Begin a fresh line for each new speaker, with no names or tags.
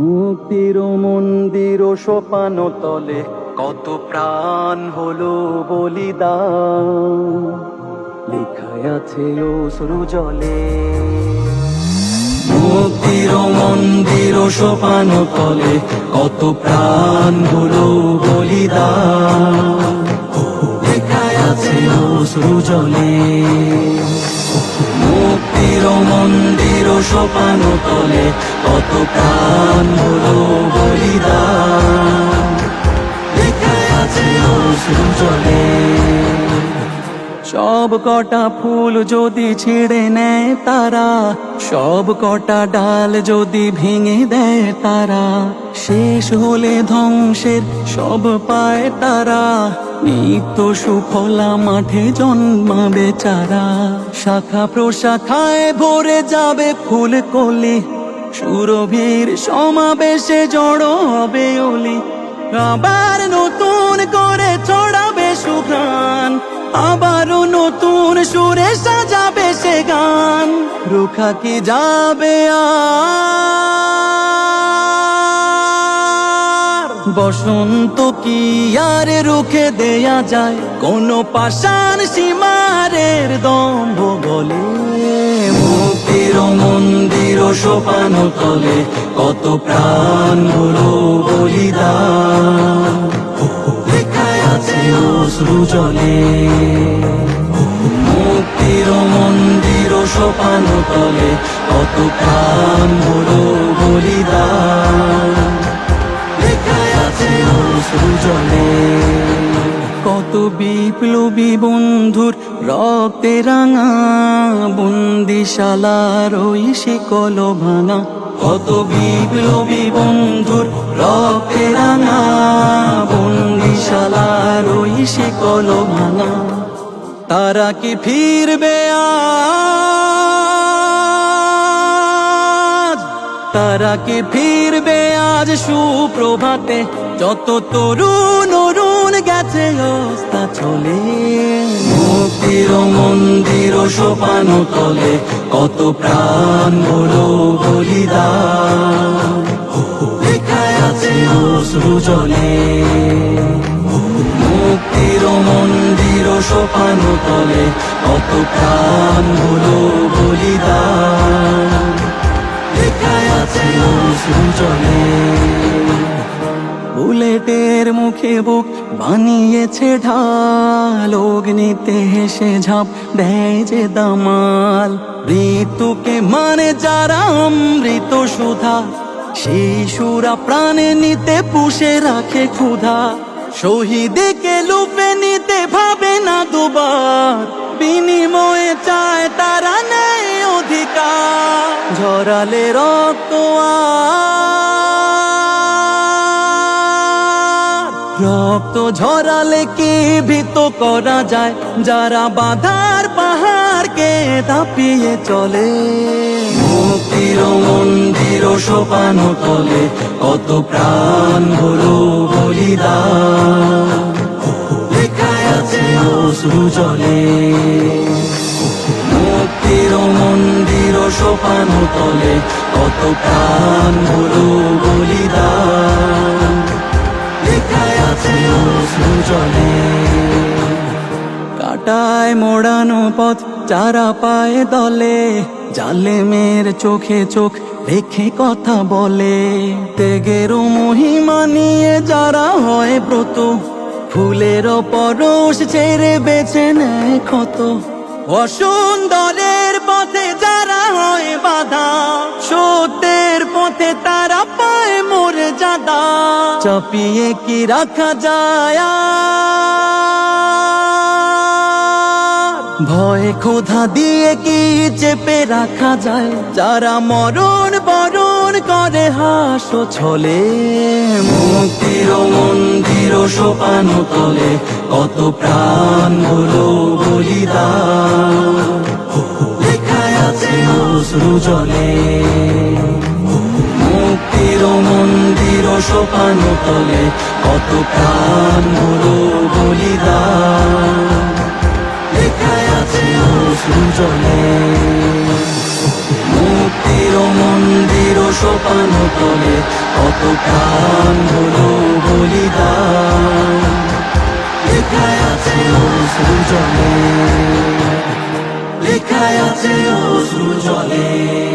মুক্তির মন্দির সোপান তলে কত প্রাণ হলো বলিদান। লেখায় আছে সরু জলে মুক্তির মন্দির সোপান তলে কত প্রাণ হলো বলিদান। লেখায় আছে সরু জলে সোপান তলে কত প্রাণ হলো বলিদান। লেখায় আছে অশ্রু জলে সব কটা ফুল যদি ছিঁড়ে নেয় তারা, সব কটা ডাল যদি ভেঙে দেয় তারা, শেষ হলে ধ্বংসের সব পায় তারা, নিত্য সুফলা মাঠে জন্মাবে চারা। শাখা প্রশাখায় ভরে যাবে ফুল কলি, সুরভীর সমাবেশে জড়ো হবে অলি। আবার নতুন করে ছড়াবে সুঘ্রাণ আবারও নতুন সুরে সাজাবে সে গান। রুখা কি যাবে আর? বসন্ত কি আর রুখে দেয়া যায়? কোন পাষাণ সীমারের দম্ভ বলে। মুক্তির মন্দির সোপান তলে কত প্রাণ হলো বলিদান। অশ্রু জলে মুক্তির মন্দির সোপান তলে, কত প্রাণ হলো বলিদান। আছে অশ্রু কত বিপ্লবী বন্ধুর রক্তে রাঙা বন্দিশালার ওই শিকল ভাঙা কত বিপ্লবী বন্ধুর রক্তে রাঙা বন্দিশালার ওই শিকল ভাঙা। তারা কি ফিরবে আজ? তারা কি ফিরবে আজ সুপ্রভাতে? যত তরুণ অরুণ গেছে অস্তা চলে। মন্দির সোপান তলে কত প্রাণ হলো সোপান তলে প্রাণ হলো বলিদান। লেখায় আছে জলে বুলেটের মুখে বুক বানিয়েছে ঢাল, অগ্নিতে হেসে ঝাঁপ দেয় যে দামাল। ঋতুকে মানে যারা অমৃত সুধা, সেই সুরা প্রাণে নিতে পুষে রাখে ক্ষুধা। শহীদকে লুপে নিতে ভাবে না দুবার, বিনিময়ে চায় তারা নেই অধিকার। ঝরালে রক্ত রক্ত ঝরালে কি ভীত করা যায়? যারা বাধার পাহাড় পাহাড়কে দাপিয়ে চলে। সোপান তলে, কত প্রাণ হলো বলিদান। জলে। মুক্তির মন্দির সোপান তলে, কত প্রাণ হলো বলিদান। লেখায় কাটায় মোড়ানো পথ চারা পায়ে দলে, জালেমের চোখে চোখ রেখে কথা বলে তেগেরও মহিমা নিয়ে যারা হয় ব্রত, ফুলের পরশ ছেড়ে বেছে নেয় ক্ষত অসুন্দরের পথে যারা হয় বাধা, সত্যের পথে তারা পায় মোরে জাদা চাপিয়ে কি রাখা যায়? ভয় ক্ষোধা দিয়ে কি চেপে রাখা যায়? যারা মরণ বরণ করে হাসো ছলে। মুক্তির মন্দির সোপান তলে, কত প্রাণ হলো বলিদান। লেখায় আছে অশ্রু জলে। মুক্তির মন্দির সোপান তলে, কত প্রাণ হলো বলিদান। লেখায় জলে মুক্তির মন্দির ও সোপান তলে কত প্রাণ হলো বলিদান। লেখায় আছে ও জলে লেখায় আছে জলে